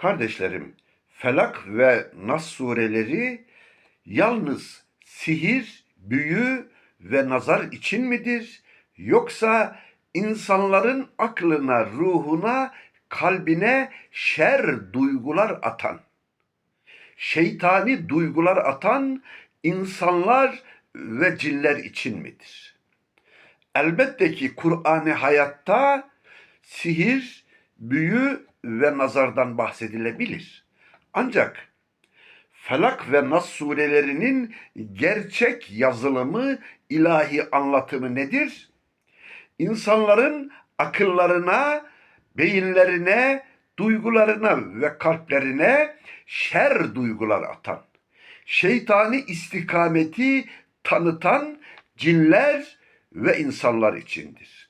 Kardeşlerim, Felak ve Nas sureleri yalnız sihir, büyü ve nazar için midir? Yoksa insanların aklına, ruhuna, kalbine şer duygular atan, şeytani duygular atan insanlar ve cinler için midir? Elbette ki Kur'an-ı hayatta sihir, büyü ve nazardan bahsedilebilir. Ancak Felak ve Nas surelerinin gerçek yazılımı, ilahi anlatımı nedir? İnsanların akıllarına, beyinlerine, duygularına ve kalplerine şer duygular atan, şeytani istikameti tanıtan cinler ve insanlar içindir.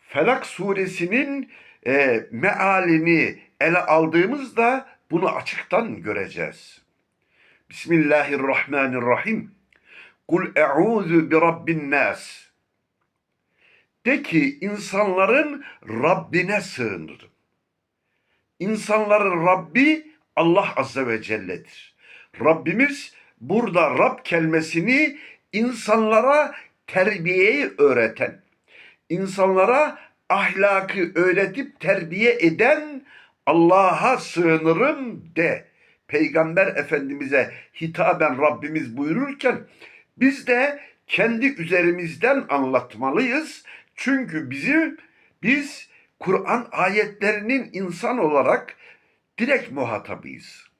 Felak suresinin e, mealini ele aldığımızda bunu açıktan göreceğiz. Bismillahirrahmanirrahim. Kul e'udhu bi rabbin nas. De ki insanların Rabbine sığınırım. İnsanların Rabbi Allah Azze ve Celle'dir. Rabbimiz burada Rab kelimesini insanlara terbiyeyi öğreten, insanlara ahlakı öğretip terbiye eden Allah'a sığınırım de. Peygamber Efendimiz'e hitaben Rabbimiz buyururken biz de kendi üzerimizden anlatmalıyız. Çünkü bizim biz Kur'an ayetlerinin insan olarak direkt muhatabıyız.